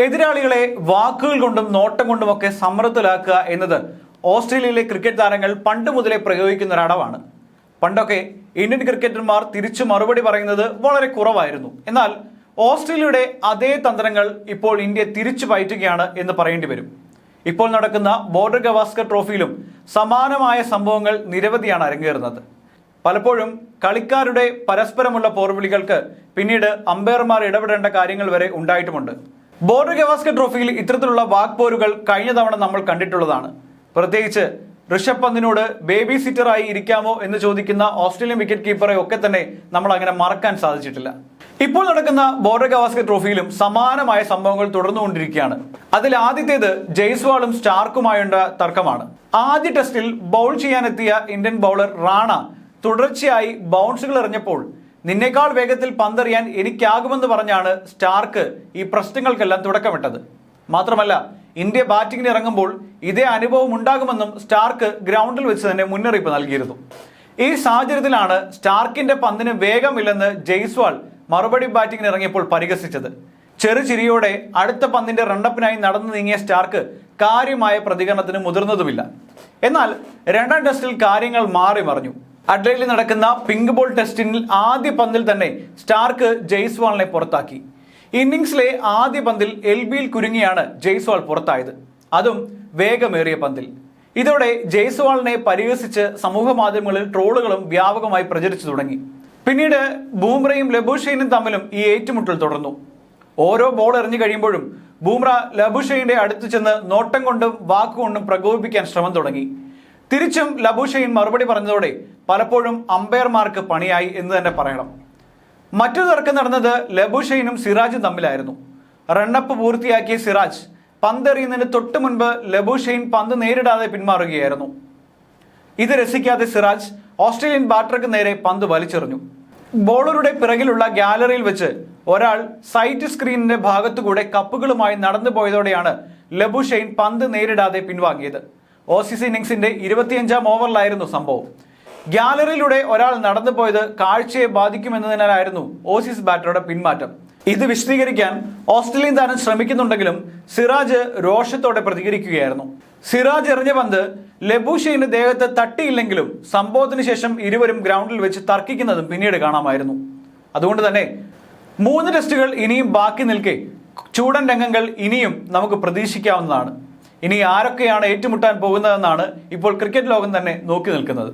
എതിരാളികളെ വാക്കുകൾ കൊണ്ടും നോട്ടം കൊണ്ടുമൊക്കെ സമ്മർദ്ദത്തിലാക്കുക എന്നത് ഓസ്ട്രേലിയയിലെ ക്രിക്കറ്റ് താരങ്ങൾ പണ്ട് മുതലേ പ്രയോഗിക്കുന്ന ഒരടവാണ് പണ്ടൊക്കെ ഇന്ത്യൻ ക്രിക്കറ്റർമാർ തിരിച്ചു മറുപടി പറയുന്നത് വളരെ കുറവായിരുന്നു. എന്നാൽ ഓസ്ട്രേലിയയുടെ അതേ തന്ത്രങ്ങൾ ഇപ്പോൾ ഇന്ത്യ തിരിച്ചു പയറ്റുകയാണ് എന്ന് പറയേണ്ടി വരും. ഇപ്പോൾ നടക്കുന്ന ബോർഡർ ഗവാസ്കർ ട്രോഫിയിലും സമാനമായ സംഭവങ്ങൾ നിരവധിയാണ് അരങ്ങേറുന്നത്. പലപ്പോഴും കളിക്കാരുടെ പരസ്പരമുള്ള പോർവിളികൾക്ക് പിന്നീട് അമ്പയർമാർ ഇടപെടേണ്ട കാര്യങ്ങൾ വരെ ഉണ്ടായിട്ടുമുണ്ട്. ബോർഡർ ഗവാസ്കർ ട്രോഫിയിൽ ഇത്തരത്തിലുള്ള വാക്പോരുകൾ കഴിഞ്ഞ തവണ നമ്മൾ കണ്ടിട്ടുള്ളതാണ്. പ്രത്യേകിച്ച് ഋഷഭ് പന്തിനോട് ബേബി സിറ്ററായി ഇരിക്കാമോ എന്ന് ചോദിക്കുന്ന ഓസ്ട്രേലിയൻ വിക്കറ്റ് കീപ്പറെ ഒക്കെ തന്നെ നമ്മൾ അങ്ങനെ മറക്കാൻ സാധിച്ചിട്ടില്ല. ഇപ്പോൾ നടക്കുന്ന ബോർഡർ ഗവാസ്കർ ട്രോഫിയിലും സമാനമായ സംഭവങ്ങൾ തുടർന്നുകൊണ്ടിരിക്കുകയാണ്. അതിൽ ആദ്യത്തേത് ജയ്സ്വാളും സ്റ്റാർക്കുമായുള്ള തർക്കമാണ്. ആദ്യ ടെസ്റ്റിൽ ബൗൾ ചെയ്യാനെത്തിയ ഇന്ത്യൻ ബൗളർ റാണ തുടർച്ചയായി ബൗൺസുകൾ എറിഞ്ഞപ്പോൾ നിന്നേക്കാൾ വേഗത്തിൽ പന്തെറിയാൻ എനിക്കാകുമെന്ന് പറഞ്ഞാണ് സ്റ്റാർക്ക് ഈ പ്രശ്നങ്ങൾക്കെല്ലാം തുടക്കമിട്ടത്. മാത്രമല്ല ഇന്ത്യ ബാറ്റിംഗിന് ഇറങ്ങുമ്പോൾ ഇതേ അനുഭവം ഉണ്ടാകുമെന്നും സ്റ്റാർക്ക് ഗ്രൗണ്ടിൽ വെച്ച് തന്നെ മുന്നറിയിപ്പ് നൽകിയിരുന്നു. ഈ സാഹചര്യത്തിലാണ് സ്റ്റാർക്കിന്റെ പന്തിന് വേഗമില്ലെന്ന് ജയ്സ്വാൾ മറുപടി ബാറ്റിംഗിന് ഇറങ്ങിയപ്പോൾ പരിഹസിച്ചത്. ചെറുചിരിയോടെ അടുത്ത പന്തിന്റെ റണ്ണപ്പിനായി നടന്നു നീങ്ങിയ സ്റ്റാർക്ക് കാര്യമായ പ്രതികരണത്തിന് മുതിർന്നതുമില്ല. എന്നാൽ രണ്ടാം ടെസ്റ്റിൽ കാര്യങ്ങൾ മാറി മറിഞ്ഞു. അഡ്ലൈഡിൽ നടക്കുന്ന പിങ്ക് ബോൾ ടെസ്റ്റിനിൽ ആദ്യ പന്തിൽ തന്നെ സ്റ്റാർക്ക് ജയ്സ്വാളിനെ പുറത്താക്കി. ഇന്നിംഗ്സിലെ ആദ്യ പന്തിൽ എൽ ബിയിൽ കുരുങ്ങിയാണ് ജയ്സ്വാൾ പുറത്തായത്. അതും വേഗമേറിയ പന്തിൽ. ഇതോടെ ജയ്സ്വാളിനെ പരിഹസിച്ച് സമൂഹ മാധ്യമങ്ങളിൽ ട്രോളുകളും വ്യാപകമായി പ്രചരിച്ചു തുടങ്ങി. പിന്നീട് ബൂംറയും ലബുഷൈനും തമ്മിലും ഈ ഏറ്റുമുട്ടൽ തുടർന്നു. ഓരോ ബോൾ എറിഞ്ഞു കഴിയുമ്പോഴും ബൂംറ ലബുഷൈന്റെ അടുത്ത് ചെന്ന് നോട്ടം കൊണ്ടും വാക്കുകൊണ്ടും പ്രകോപിപ്പിക്കാൻ ശ്രമം തുടങ്ങി. തിരിച്ചും ലബുഷൈൻ മറുപടി പറഞ്ഞതോടെ പലപ്പോഴും അമ്പയർമാർക്ക് പണിയായി എന്ന് തന്നെ പറയണം. മറ്റൊരു തർക്കം നടന്നത് ലബുഷൈനും സിറാജും തമ്മിലായിരുന്നു. റണ്ണപ്പ് പൂർത്തിയാക്കിയ സിറാജ് പന്തെറിയുന്നതിന് തൊട്ടു മുൻപ് ലബുഷൈൻ പന്ത് നേരിടാതെ പിന്മാറുകയായിരുന്നു. ഇത് രസിക്കാതെ സിറാജ് ഓസ്ട്രേലിയൻ ബാറ്റർക്ക് നേരെ പന്ത് വലിച്ചെറിഞ്ഞു. ബോളറുടെ പിറകിലുള്ള ഗാലറിയിൽ വെച്ച് ഒരാൾ സൈറ്റ് സ്ക്രീനിന്റെ ഭാഗത്തുകൂടെ കപ്പുകളുമായി നടന്നു പോയതോടെയാണ് ലബുഷൈൻ പന്ത് നേരിടാതെ പിൻവാങ്ങിയത്. ഓസീസ് ഇന്നിംഗ്സിന്റെ ഇരുപത്തിയഞ്ചാം ഓവറിലായിരുന്നു സംഭവം. ഗ്യാലറിയിലൂടെ ഒരാൾ നടന്നു പോയത് കാഴ്ചയെ ബാധിക്കുമെന്നതിനാലായിരുന്നു ഓസീസ് ബാറ്ററുടെ പിന്മാറ്റം. ഇത് വിശദീകരിക്കാൻ ഓസ്ട്രേലിയൻ താരം ശ്രമിക്കുന്നുണ്ടെങ്കിലും സിറാജ് രോഷത്തോടെ പ്രതികരിക്കുകയായിരുന്നു. സിറാജ് എറിഞ്ഞ പന്ത് ലബൂഷയുടെ ദേഹത്ത് തട്ടിയില്ലെങ്കിലും സംഭവത്തിന് ശേഷം ഇരുവരും ഗ്രൗണ്ടിൽ വെച്ച് തർക്കിക്കുന്നതും പിന്നീട് കാണാമായിരുന്നു. അതുകൊണ്ട് തന്നെ മൂന്ന് ടെസ്റ്റുകൾ ഇനിയും ബാക്കി നിൽക്കെ ചൂടൻ രംഗങ്ങൾ ഇനിയും നമുക്ക് പ്രതീക്ഷിക്കാവുന്നതാണ്. ഇനി ആരൊക്കെയാണ് ഏറ്റുമുട്ടാൻ പോകുന്നതെന്നാണ് ഇപ്പോൾ ക്രിക്കറ്റ് ലോകം തന്നെ നോക്കി നിൽക്കുന്നത്.